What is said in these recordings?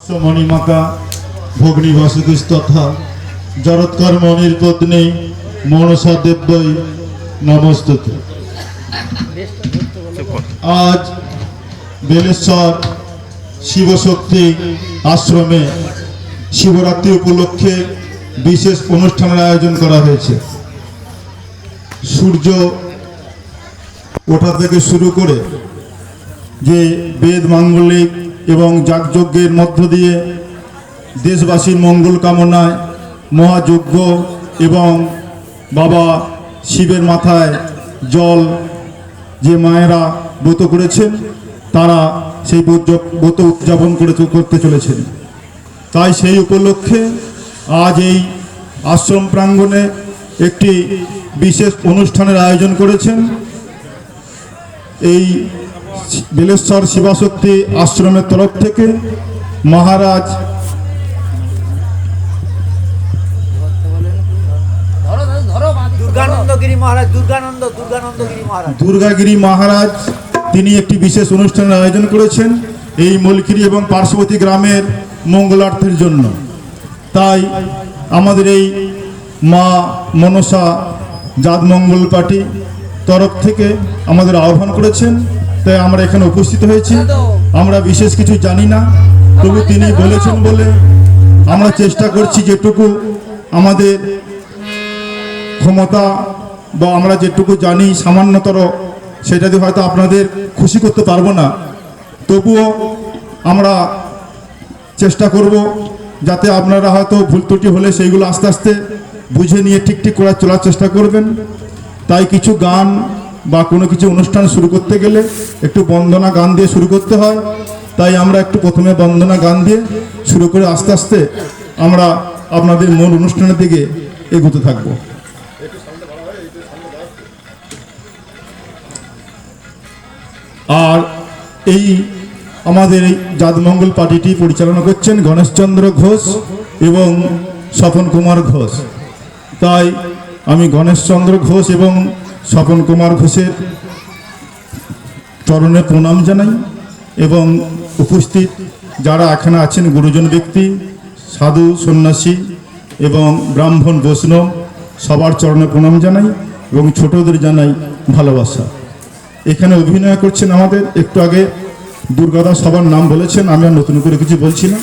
মণিমাতা ভগ্নী বাসুদেশ তথা জরৎকর্ম নির্পত্নী মনসা দেব্যই নমস্তুতে। আজ বেলেশ্বর শিবশক্তি আশ্রমে শিবরাত্রি উপলক্ষে বিশেষ অনুষ্ঠানের আয়োজন করা হয়েছে। সূর্য ওঠা থেকে শুরু করে যে বেদ, মাঙ্গলিক এবং যাগযজ্ঞের মধ্য দিয়ে দেশবাসীর মঙ্গল কামনায় মহাযজ্ঞ এবং বাবা শিবের মাথায় জল যে মায়েরা ব্রত করেছেন, তারা সেই ব্রত- উদযাপন করে করতে চলেছেন। তাই সেই উপলক্ষে আজ এই আশ্রম প্রাঙ্গণে একটি বিশেষ অনুষ্ঠানের আয়োজন করেছেন। এই বেলেশ্বর শিবাশক্তি আশ্রমের তরফ থেকে মহারাজ দুর্গাগিরি মহারাজ তিনি একটি বিশেষ অনুষ্ঠানের আয়োজন করেছেন এই মলকিরি এবং পার্শ্ববর্তী গ্রামের মঙ্গলার্থের জন্য। তাই আমাদের এই মা মনসা জাতমঙ্গল পার্টি তরফ থেকে আমাদের আহ্বান করেছেন। তাই আমরা এখানে উপস্থিত হয়েছি। আমরা বিশেষ কিছু জানি না, তবু তিনি বলেছেন বলে আমরা চেষ্টা করছি যেটুকু আমাদের ক্ষমতা বা আমরা যেটুকু জানি সামান্যতর, সেটা দিয়ে হয়তো আপনাদের খুশি করতে পারব না। তবুও আমরা চেষ্টা করব যাতে আপনারা হয়তো ভুল ত্রুটি হলে সেইগুলো আস্তে আস্তে বুঝে নিয়ে ঠিক ঠিক করার চলার চেষ্টা করবেন। তাই কিছু গান বা কোনো কিছু অনুষ্ঠান শুরু করতে গেলে একটু বন্দনা গান দিয়ে শুরু করতে হয়। তাই আমরা একটু প্রথমে বন্দনা গান দিয়ে শুরু করে আস্তে আস্তে আমরা আপনাদের মূল অনুষ্ঠানের দিকে এগোতে থাকব। আর এই আমাদের এই জাতমঙ্গল পার্টিটি পরিচালনা করছেন গণেশচন্দ্র ঘোষ এবং স্বপন কুমার ঘোষ। তাই আমি গণেশচন্দ্র ঘোষ এবং স্বপন কুমার ঘোষের চরণে প্রণাম জানাই এবং উপস্থিত যারা এখানে আছেন গুরুজন ব্যক্তি, সাধু, সন্ন্যাসী এবং ব্রাহ্মণ, বৈষ্ণব, সবার চরণে প্রণাম জানাই এবং ছোটদের জানাই ভালোবাসা। এখানে অভিনয় করছেন আমাদের, একটু আগে দুর্গাদা সবার নাম বলেছেন, আমি আর নতুন করে কিছু বলছি না।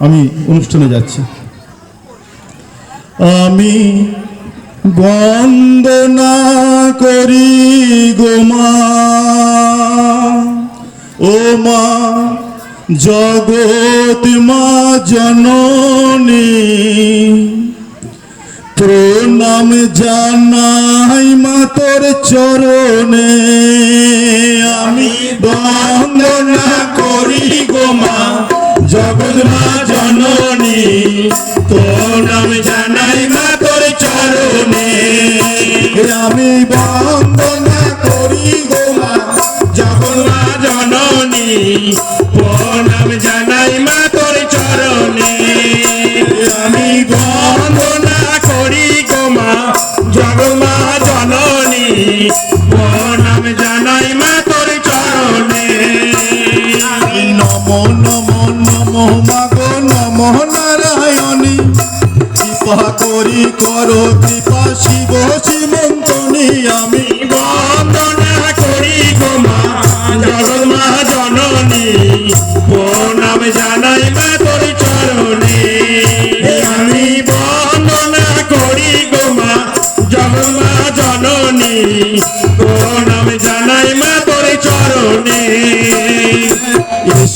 আমি অনুষ্ঠানে যাচ্ছি। আমি বন্দনা করি গোমা ও মা, জগৎ মা জননী, প্রণাম জানাই মাতর চরণে। আমি বন্দনা করি গো মা, জগৎ মা জননী প্রণাম আমি বন্দনা করি গো মা। জগৎ মা জননী, প্রণাম জানাই মাতর চরণে। আমি বন্দনা করি গোমা জগমা জননী, প্রণাম জানাই মা তোর চরণে। নম নম নম মাগো নম নারায়ণী। কৃপা করি করো, কৃপা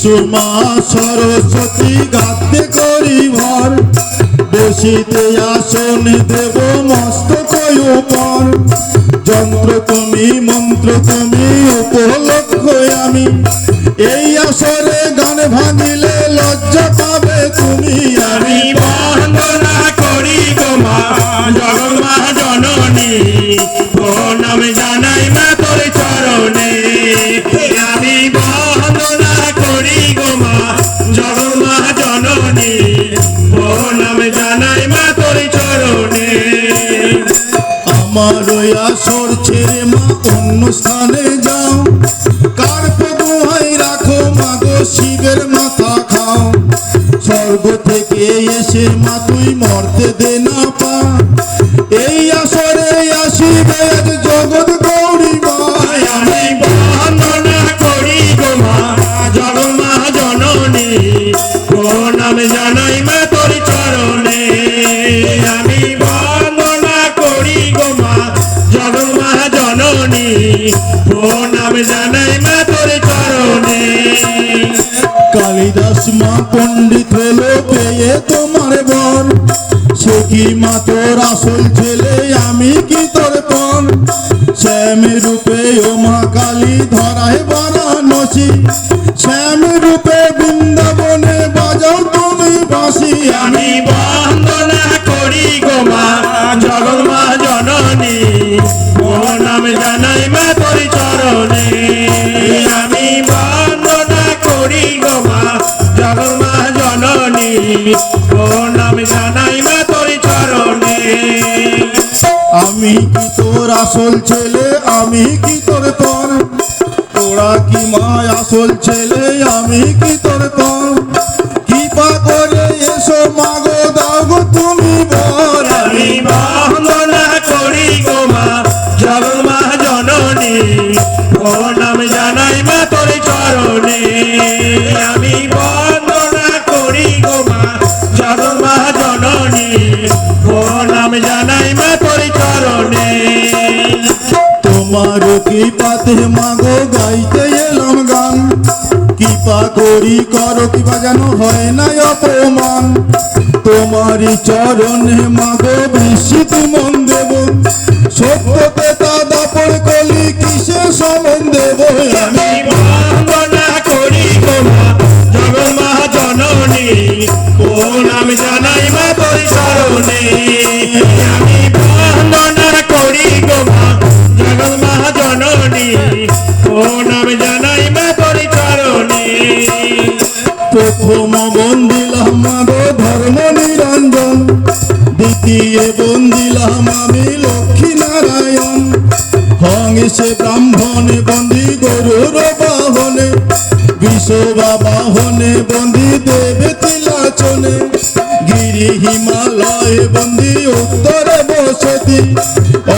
এসো মা সরস্বতী গাতে করি ভর। বসিতে আসন দেব মস্তক উপর যন্ত্র তুমি, মন্ত্র তুমি, উপলক্ষ আমি। এই আসরে গান ভাঙিলে লজ্জা পাবে তুমি আমি। বন্দনা করি গোমা জগমা জননী। আমার আসর ছেড়ে মা অন্য স্থানে যাও। কার দোহাই রাখো মাগো শিবের মাথা খাও। স্বর্গ থেকে এসে মা, তুই মরতে দে না মা পণ্ডিত হলো পেয়ে তোমার বল সে কি মা তোর আসল ছেলে, আমি কি তোর পণ শ্যাম রূপে ও মা কালী ধরায় বারাণসী। শ্যাম রূপে বৃন্দাবনে প্রণাম জানাই আমি কি তোর আসল ছেলে? আমি কি তোর তর তোরা কি মা আসল ছেলে? আমি কি তোর তর তোমার কৃপাতে মাগো গাইতে এলাম গান? কৃপা করি করো কৃপা যেন হয় না অপমান? তোমারই চরণে মাগো বিস্মিত মন দেব। সত্যতে তা দাপর কলি কিসে সমন দেব? আমি আমি বন্দনা করি গো মা জগমা জননী প্রণাম জানাই মা আমি প্রথম বন্দিলাম মাগো ধর্ম নিরঞ্জন। দ্বিতীয় বন্দিলাম আমি লক্ষ্মী নারায়ণ হংসে ব্রাহ্মণে বন্দি গরুর বাহনে। বিশ্ববা বাহনে বন্দি দেবে তিলাচনে। গিরি হিমালয়ে বন্দি উত্তরে বসতি।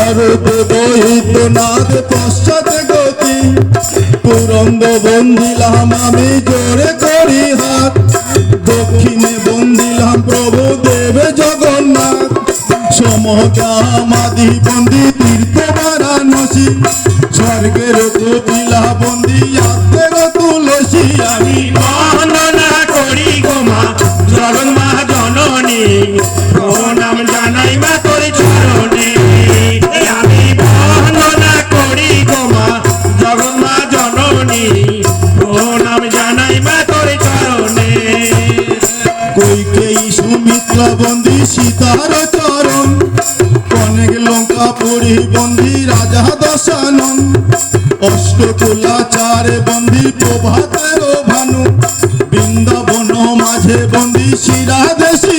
অরূপ বৈদ্যনাথ পশ্চাতে গতি। পুরন্দ বন্দিলাম আমি জোরে করি হাত দক্ষিণে বন্দিলাম প্রভু দেবে জগন্নাথ। সমগামাদি বন্দি তীর্থ বারাণসী। স্বর্গের কপিলা বন্দি আত্মের তুলসী আমি বন্দনা সীতার চরণ। অনেক লঙ্কা পুরী বন্দি, রাজা দশানন। অষ্টকুলা চারে বন্দি প্রভাতের ভানু। বৃন্দাবন মাঝে বন্দি, শিরা দেশি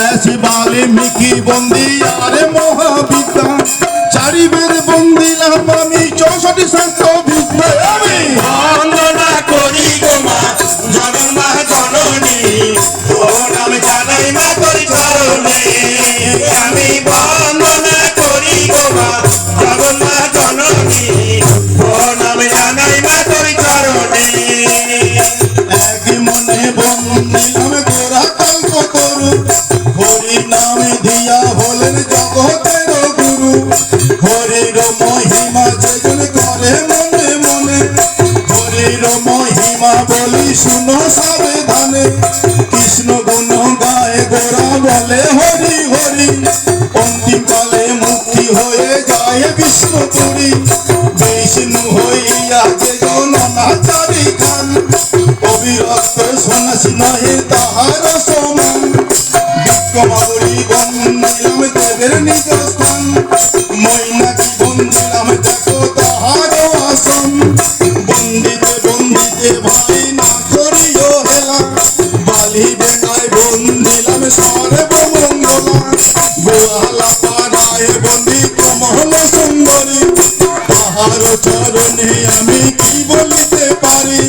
ব্যাসী বাল্মীকি বন্দি আরে মহাবিদ্যা। চারিবের বন্দিলাম আমি চৌষট্টি শাস্ত্র বিদ্যা সাবধানে কৃষ্ণ গুণ গায়ে গোরা বলে হরি হরি। অন্তিমকালে মুক্তি হয়ে গায়ে বিষ্ণু পুরী বিষ্ণু হইয়া যে গণ নাচারি অবিরক্ত শোনাস নহে বন্দিলাম সর্বমঙ্গলা গোয়ালা পাড়ায় বন্দি কমল সুন্দরী তাহার চরণে আমি কি বলিতে পারি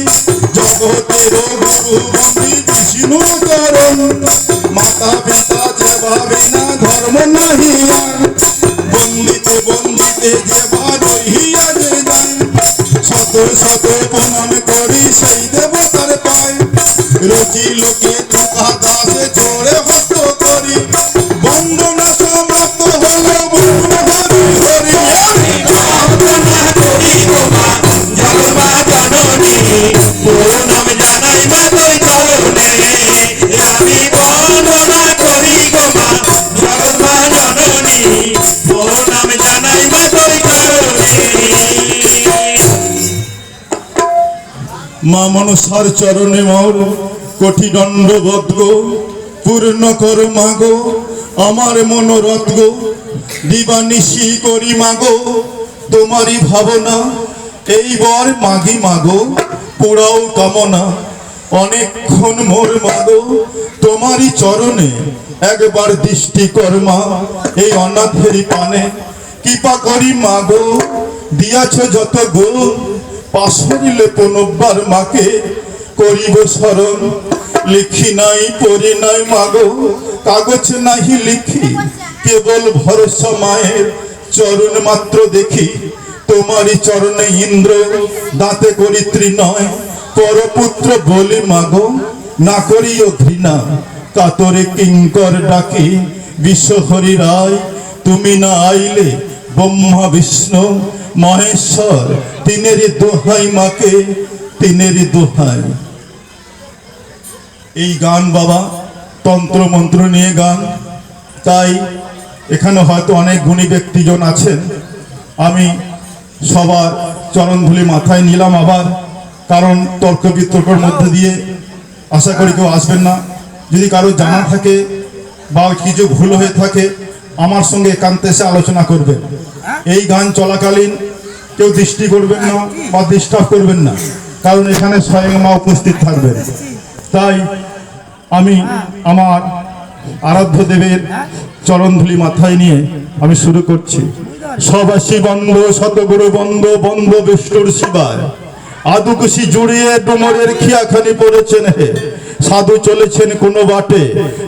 জগতের গুরু বন্দি বিষ্ণু চরণ মাতা পিতা যে ভাবে না ধর্ম নাহি বন্দিতে বন্দিতে যে রহিয়া যে যায় শত শত প্রণাম করি সেই দেবতার পায় রচি লোকে তোকা দাসে জোরে মা মনসার চরণে মর কোটি দণ্ডবোধ গো, পূর্ণ কর মাগো আমার মনোরথ গো দিবানিশি করি মাগো তোমারই ভাবনা এইবার মাগি মাগো পোড়াও কামনা, অনেকক্ষণ মোর মাগো তোমারই চরণে একবার দৃষ্টি কর্মা এই অনাথেরই পানে কৃপা করি মাগো দিয়াছ যত গো পাশরিলে পুনর্বার মাকে করিব স্মরণ। লিখি নাই, পড়ি নাই, মাগো, কাগজ নাহি লিখি। কেবল ভরসা মায়ের চরণ মাত্র দেখি। তোমারই চরণে ইন্দ্র, দাঁতে করিত্রী নয়। পরপুত্র বলে, মাগো, না করিও ঘৃণা। কাতরে কিঙ্কর ডাকি, বিশ্বহরি রায়, তুমি না আইলে ব্রহ্মা বিষ্ণু মহেশ্বর, তিনেরই দোহাই মাকে, তিনেরই দোহাই। এই গান বাবা তন্ত্র মন্ত্র নিয়ে গান। তাই এখানে হয়তো অনেক গুণী ব্যক্তিজন আছেন। আমি সবার চরণধুলি মাথায় নিলাম আবার, কারণ তর্ক বিতর্কের মধ্যে দিয়ে আশা করি কেউ আসবেন না। যদি কারও জানা থাকে বা কিছু ভুল হয়ে থাকে আমার সঙ্গে একান্তে এসে আলোচনা করবেন। এই গান চলাকালীন কেউ দৃষ্টি করবেন না বা ডিস্টার্ব করবেন না কারণ এখানে স্বয়ং মা উপস্থিত থাকবেন। তাই আমি আমার আরাধ্য দেবের চরণধুলি মাথায় নিয়ে আমি শুরু করছি। সবাসী বন্ধ শতগুরু বন্ধ বন্ধ বিষ্ণুর শিবায়। আদুকুশি জুড়িয়ে ডুমরের খিয়াখানি পড়েছেন হে। সাধু চলেছেন কোন বাটে,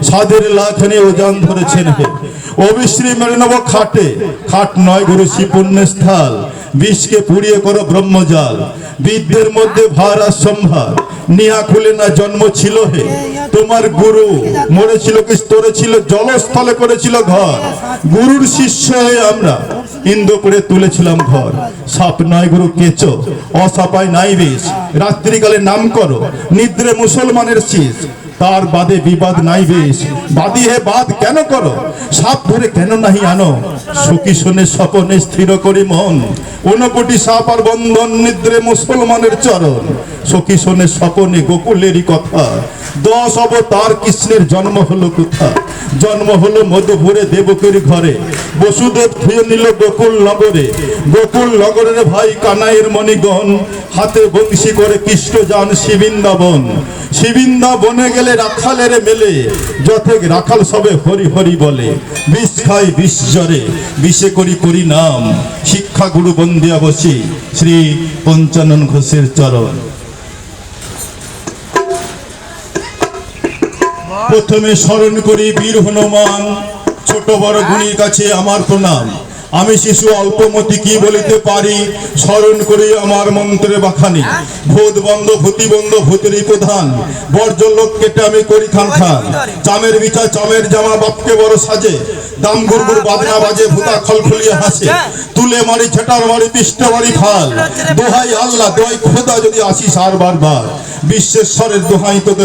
সাধের লাখানি ওজান ধরেছেন হে। অবিশ্রী মেনে নেব খাটে, খাট নয় গুরু শিপুণ্যের স্থল বিষকে পুড়িয়ে করো ব্রহ্মজাল। বিদ্যের মধ্যে ভার আর সম্ভার নিহা খুলে না জন্ম ছিল হে। তোমার গুরু মরেছিল কি, স্তরে ছিল, জলস্থলে করেছিল ঘর। গুরুর শিষ্য হয়ে আমরা ইন্দ্রপুরে তুলেছিলাম ঘর। সাপ নয় গুরু কেচো, অসাপায় নাই বেশ রাত্রিকালে নাম করো, নিদ্রে মুসলমানের Низ. তার বাদে বিবাদ নাই বেশ। বাদি হে বাদ কেন করো? সাপ ধরে কেন নাহি আনো? সুখী শুনে স্বপনে স্থির করি মন। ঊনকোটি সাপ আর বন্ধন নিদ্রে মুসলমানের চরণ। সখী শোনে স্বপনে গোকুলেরই কথা। দশ অবতার কৃষ্ণের জন্ম হলো কোথা? জন্ম হলো মধুপুরে দেবকের ঘরে। বসুদেব থুয়ে নিল গোকুল নগরে। গোকুল নগরের ভাই কানাইয়ের মণিগণ হাতে বংশী করে কৃষ্ণ যান শিবিন্দাবন শিবিন্দাবনে গেলে রাখালের মেলে, যথেক রাখাল সবে হরি হরি বলে। বিষ খাই বিষ জরে বিষে করি করি নাম। শিক্ষা গুরু বন্দিয়া বসি শ্রী পঞ্চানন ঘোষের চরণ। প্রথমে স্মরণ করি বীর হনুমান, ছোট বড় গুণীর কাছে আমার প্রণাম। আমি শিশু অল্পমতি কি বলিতে পারি? স্মরণ করি আমার মন্ত্রে বাখানি। ভূত বন্ধ, ভূতি বন্ধ, ভূতেরই প্রধান। বর্জ্য লোক কেটে আমি করি খান খান চামের বিচার, চামের জামা বাপকে বড় সাজে। দাম গুরগুর বাজে হাসে। তুলে মারি ছেটার মারি মারি ফাল দোহাই আল্লাহ, দোহাই খোদা যদি আসিস আর বারবার। দোহাই, তোকে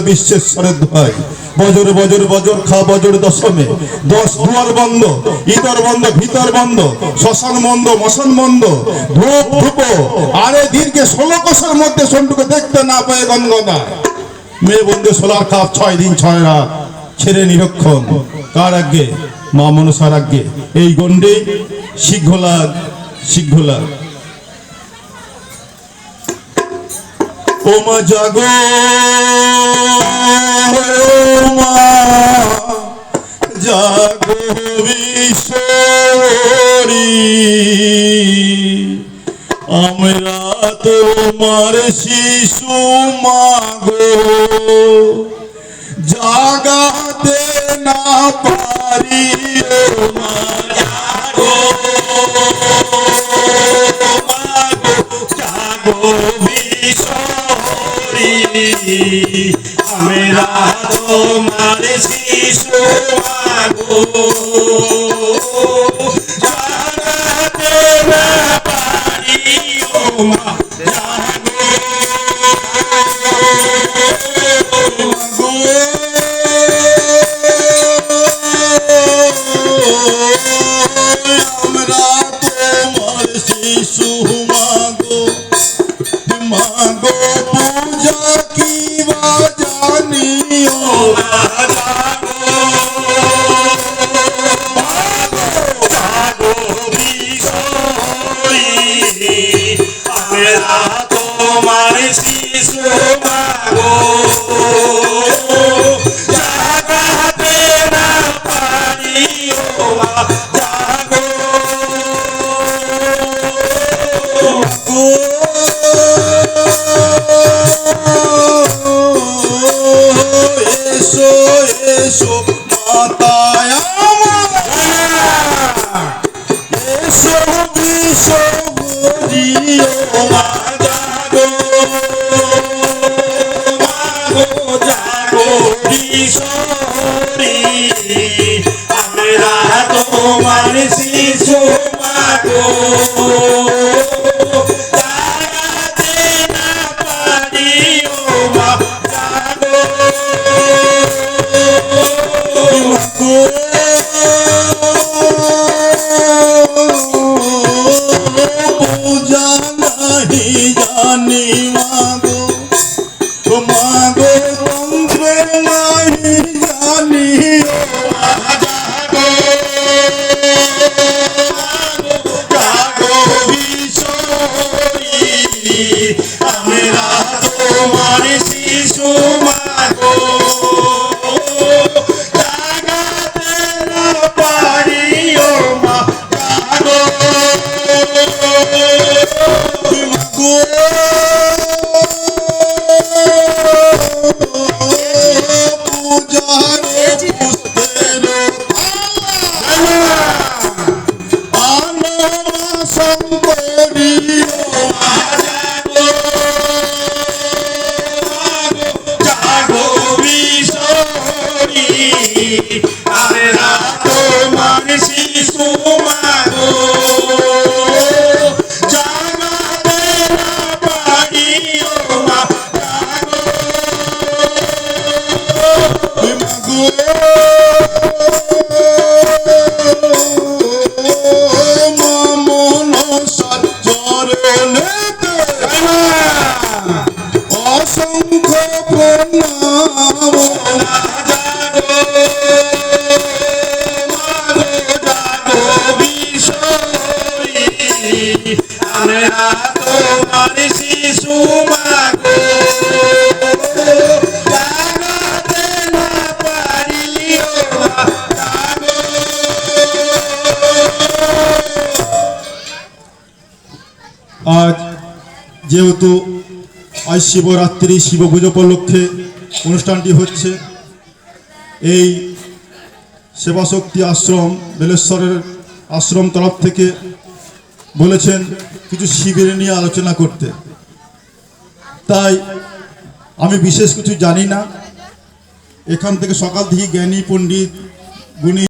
দোহাই। বজর বজর বজর খা, বজর দশমে। দশ দুয়ার বন্ধ, ইতর বন্ধ, ভিতর বন্ধ, শ্মশান বন্ধ, মশান বন্ধ। ধূপ ধূপ, আরে দীর্ঘে ষোলো কোষের মধ্যে সন্টুকে দেখতে না পায় গঙ্গা মেয়ে বন্ধু, সোলার কাপ ছয় দিন, ছয় রাত। ছেড়ে নিরক্ষণ। কার আগে মা মনসার আগে এই গন্ডে শীঘ্র লাগ ও মা জাগো মা, জাগো বিশ্বরী। আমরা তোমার শিশু মাগো জাগাতে না পারি মাগো জাগো বিশ্বরী আমরা তোমার শিশু মাগো। জাগাতে না পারি মা যেহেতু আজ শিবরাত্রি শিব পুজো উপলক্ষে অনুষ্ঠানটি হচ্ছে, এই সেবাশক্তি আশ্রম, বেলেশ্বরের আশ্রম তরফ থেকে বলেছেন কিছু শিবির নিয়ে আলোচনা করতে। তাই আমি বিশেষ কিছু জানি না। এখান থেকে সকাল থেকে জ্ঞানী পণ্ডিত, গুণী